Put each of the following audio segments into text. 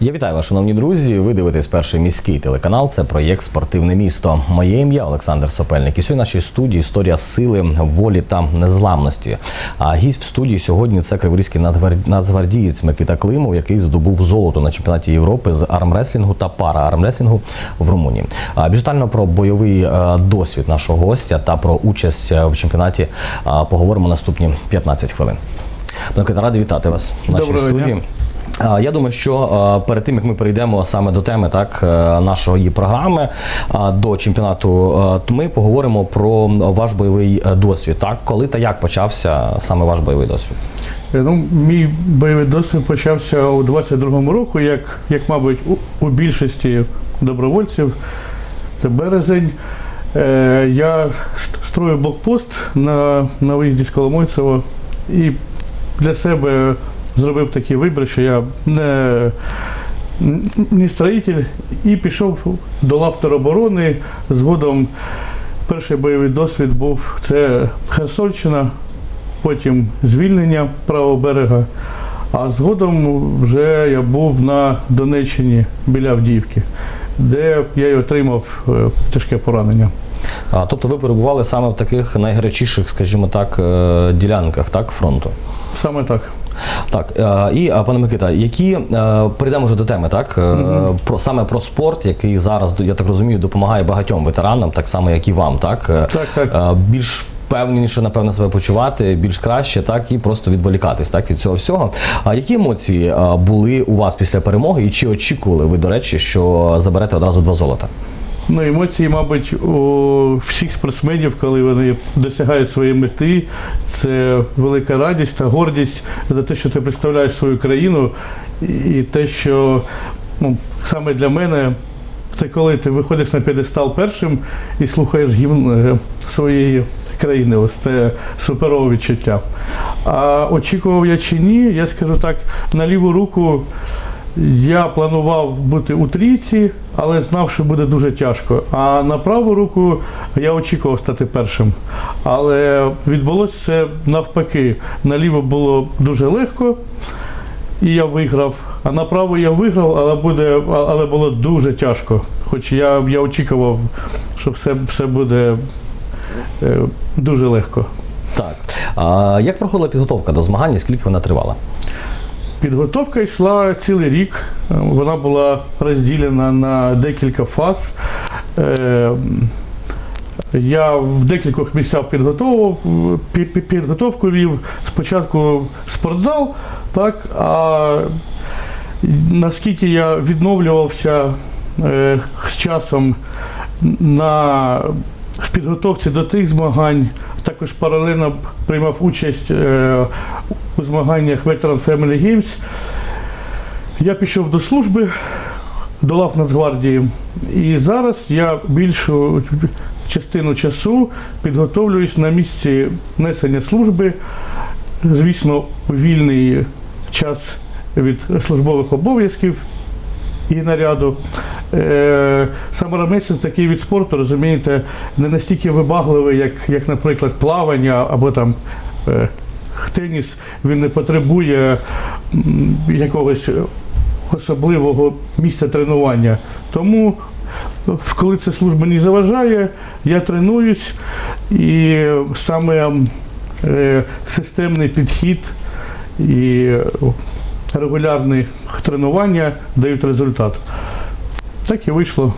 Я вітаю вас, шановні друзі. Ви дивитесь перший міський телеканал. Це проєкт Спортивне місто. Моє ім'я Олександр Сопельник. І сьогодні в нашій студії історія сили, волі та незламності. А гість в студії сьогодні це криворізький нацгвардієць Микита Климов, який здобув золото на чемпіонаті Європи з армреслінгу та пара-армреслінгу в Румунії. А більш детально про бойовий е, досвід нашого гостя та про участь е, в чемпіонаті поговоримо наступні 15 хвилин. Микита, радий вітати вас в нашій Доброго студії. А, Я думаю, що перед тим як ми перейдемо саме до теми так е, нашої програми до чемпіонату, е, ми поговоримо про ваш бойовий е, досвід. Так, коли та як почався саме ваш бойовий досвід? Ну, мій бойовий досвід почався у 22-му року, як, як мабуть, у, у більшості добровольців. Це березень. Я ст- строїв блокпост на, на виїзді з Коломойцева і для себе зробив такий вибір, що я не, не строїтель і пішов до лав тероборони. Згодом перший бойовий досвід був це Херсонщина, потім звільнення правого берега. А згодом вже я був на Донеччині біля Авдіївки, де я й отримав е, тяжке поранення. А, тобто ви перебували саме в таких найгарячіших, скажімо так, е, ділянках так, фронту. Саме так. Так, е, і пане Микита, які е, перейдемо вже до теми, так е, про саме про спорт, який зараз я так розумію, допомагає багатьом ветеранам, так само як і вам, так Е, Так, так. е, більш впевненіше, напевно, себе почувати, більш краще, так і просто відволікатись так від цього всього. А які емоції е, були у вас після перемоги, і чи очікували ви, до речі, що заберете одразу два золота? Ну, емоції, мабуть, у всіх спортсменів, коли вони досягають своєї мети, це велика радість та гордість за те, що ти представляєш свою країну, і те, що ну, саме для мене. Це коли ти виходиш на п'єдестал першим і слухаєш гімн е, своєї країни. Ось це суперове відчуття. А очікував я чи ні, я скажу так, на ліву руку я планував бути у трійці, але знав, що буде дуже тяжко. А на праву руку я очікував стати першим. Але відбулося це навпаки. Наліво було дуже легко, і я виграв. А направо я виграв, але буде, але було дуже тяжко. Хоч я, я очікував, що все, все буде е, дуже легко. Так. А як проходила підготовка до змагань, скільки вона тривала? Підготовка йшла цілий рік. Е, Вона була розділена на декілька фаз. Е, Я в декількох місцях підготовував, пі- пі- підготовку вів. Спочатку спортзал, так, а наскільки я відновлювався е, з часом на, в підготовці до тих змагань, також паралельно приймав участь е, у змаганнях Veteran Family Games. Я пішов до служби, до лав Нацгвардії. І зараз я більшу частину часу підготовлююсь на місці несення служби. Звісно, вільний час від службових обов'язків і наряду. Е, Саме ремесел такий від спорту, розумієте, не настільки вибагливий, як, як наприклад, плавання або там е, теніс. Він не потребує якогось особливого місця тренування. Тому, коли ця служба не заважає, я тренуюсь і саме е, системний підхід і е, регулярні тренування дають результат. Так і вийшло.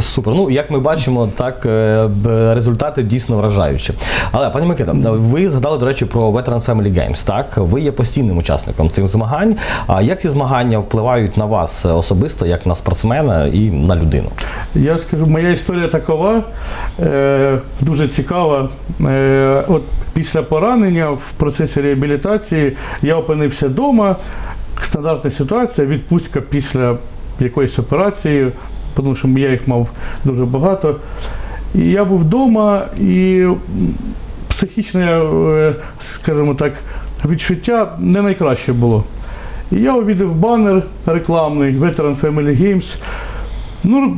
Супер. Ну, як ми бачимо, так е, результати дійсно вражаючі. Але, пані Микита, ви згадали, до речі, про Veterans Family Games. Так, ви є постійним учасником цих змагань. А як ці змагання впливають на вас особисто, як на спортсмена і на людину? Я скажу, моя історія такова, е, дуже цікава. Е, от після поранення в процесі реабілітації я опинився вдома. Стандартна ситуація, відпустка після якоїсь операції, тому що я їх мав дуже багато. І я був вдома, і психічне, е, скажімо так, відчуття не найкраще було. І я увідав банер рекламний Veteran Family Games. Ну,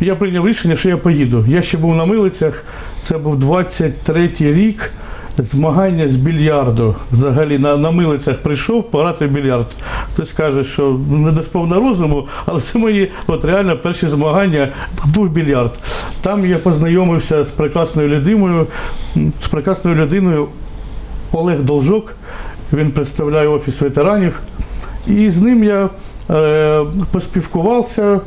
я прийняв рішення, що я поїду. Я ще був на милицях, це був 23-й рік. Змагання з більярду. Взагалі на, на милицях прийшов пограти в більярд. Хтось каже, що не до сповна розуму, але це мої от реально перші змагання був більярд. Там я познайомився з прекрасною людиною, з прекрасною людиною Олег Должок. Він представляє офіс ветеранів. І з ним я е, поспілкувався.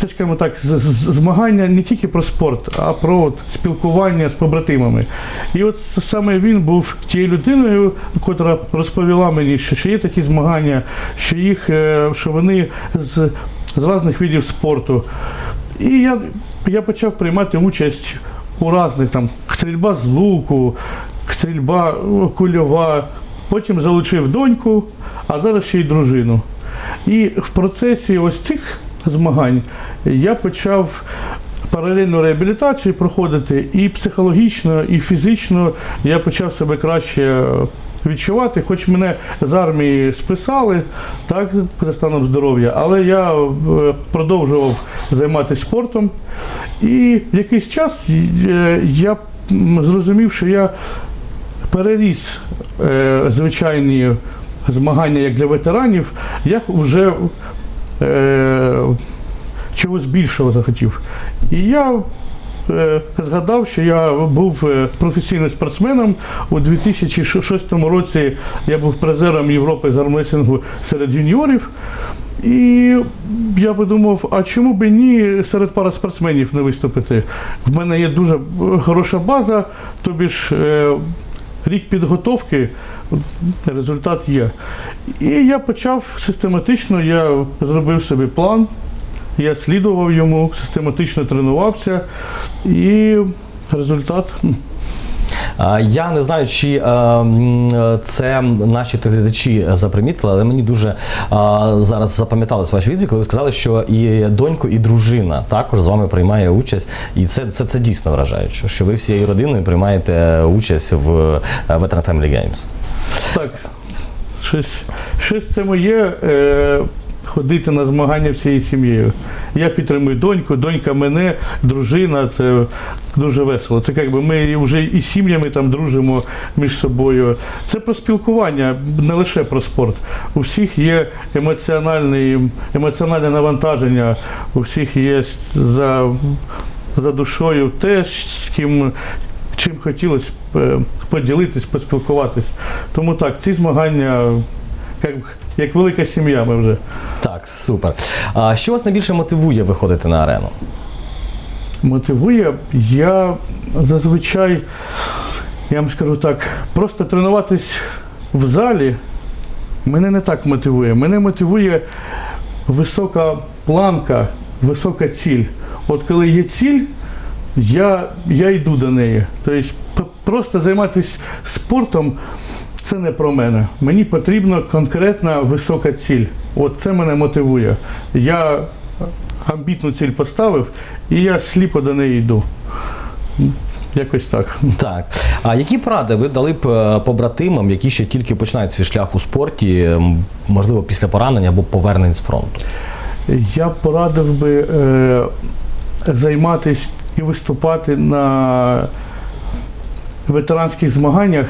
Це скажімо так, змагання не тільки про спорт, а про от, спілкування з побратимами. І от саме він був тією людиною, котра розповіла мені, що, що є такі змагання, що їх, е, що вони з, з різних видів спорту. І я, я почав приймати участь у різних там стрільба з луку, стрільба кульова. Потім залучив доньку, а зараз ще й дружину. І в процесі ось цих змагань. Я почав паралельну реабілітацію проходити і психологічно, і фізично. Я почав себе краще відчувати, хоч мене з армії списали так, за станом здоров'я, але я е, продовжував займатися спортом. І в якийсь час е, я зрозумів, що я переріс е, звичайні змагання як для ветеранів, я вже е, чогось більшого захотів. І я е, згадав, що я був е, професійним спортсменом. У 2006 році я був призером Європи з армлесінгу серед юніорів. І я подумав, а чому б ні серед параспортсменів не виступити? В мене є дуже е, хороша база, тобі ж рік підготовки, результат є. І я почав систематично, я зробив собі план, я слідував йому, систематично тренувався, і результат. Я не знаю, чи е, це наші глядачі запримітили, але мені дуже зараз запам'яталось ваш відповідь, коли ви сказали, що і донько, і дружина також з вами приймає участь. І це, це, це дійсно вражаюче, що ви всією родиною приймаєте участь в е, Veteran Family Games. Так, щось, щось це моє е, ходити на змагання всією сім'єю. Я підтримую доньку, донька мене, дружина. Це дуже весело. Це якби ми вже і сім'ями там дружимо між собою. Це про спілкування, не лише про спорт. У всіх є емоціональний, емоціональне навантаження, у всіх є за, за душою те, з ким чим хотілося е, поділитись, поспілкуватись. Тому так, ці змагання як, як велика сім'я ми вже. Так, супер. А що вас найбільше мотивує виходити на арену? мотивує. Я зазвичай, я вам скажу так, просто тренуватись в залі мене не так мотивує. Мене мотивує висока планка, висока ціль. От коли є ціль, я, я йду до неї. Тобто просто займатися спортом це не про мене. Мені потрібна конкретна висока ціль. От це мене мотивує. Я амбітну ціль поставив, і я сліпо до неї йду. Якось так. Так. А які поради ви дали б е, побратимам, які ще тільки починають свій шлях у спорті, можливо, після поранення або повернень з фронту? Я порадив би е, займатися і виступати на ветеранських змаганнях.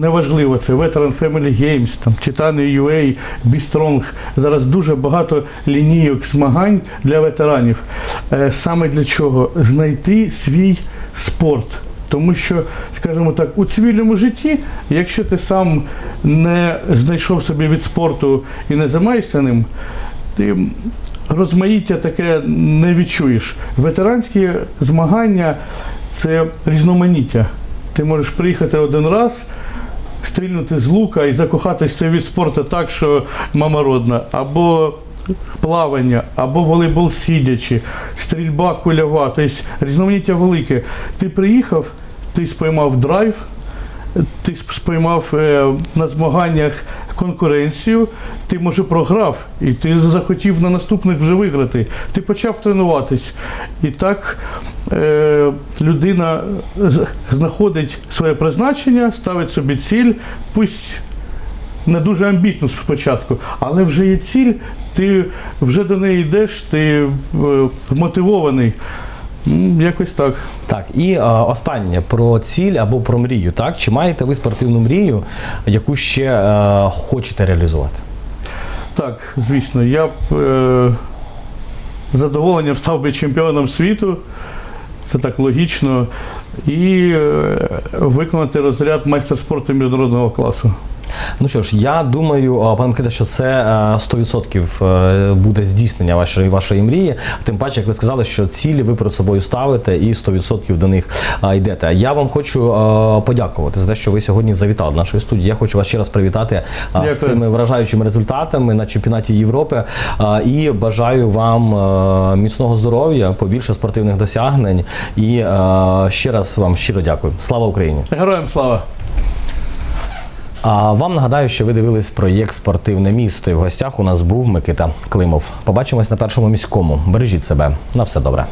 Неважливо, це Veteran Family Games, там Titan UA, Strong. Зараз дуже багато лінійок змагань для ветеранів. Е, Саме для чого? Знайти свій спорт. Тому що, скажімо так, у цивільному житті, якщо ти сам не знайшов собі від спорту і не займаєшся ним, ти розмаїття таке не відчуєш. Ветеранські змагання це різноманіття. Ти можеш приїхати один раз, стрільнути з лука і закохатись в цей від спорту так, що мама родна. Або плавання, або волейбол сидячи, стрільба кульова, тобто різноманіття велике. Ти приїхав, ти спіймав драйв, ти спіймав е, на змаганнях конкуренцію, ти може програв, і ти захотів на наступних вже виграти. Ти почав тренуватись. І так людина з- знаходить своє призначення, ставить собі ціль, пусть не дуже амбітну спочатку, але вже є ціль, ти вже до неї йдеш, ти е, мотивований. Якось так. Так, і е, останнє про ціль або про мрію. Так, чи маєте ви спортивну мрію, яку ще е, хочете реалізувати? Так, звісно, я б е, задоволенням став би чемпіоном світу. Це так логічно. І е, виконати розряд майстер спорту міжнародного класу. Ну що ж, я думаю, пане Микита, що це е, 100% е, буде здійснення вашої вашої мрії. Тим паче, як ви сказали, що цілі ви перед собою ставите і 100% до них йдете. Я вам хочу е, подякувати за те, що ви сьогодні завітали до нашої студії. Я хочу вас ще раз привітати а, з цими вражаючими результатами на чемпіонаті Європи. І бажаю вам е, міцного здоров'я, побільше спортивних досягнень. І е, ще раз вам щиро дякую. Слава Україні! Героям слава! А вам нагадаю, що ви дивились проєкт Спортивне місто. І в гостях у нас був Микита Климов. Побачимось на першому міському. Бережіть себе. На все добре.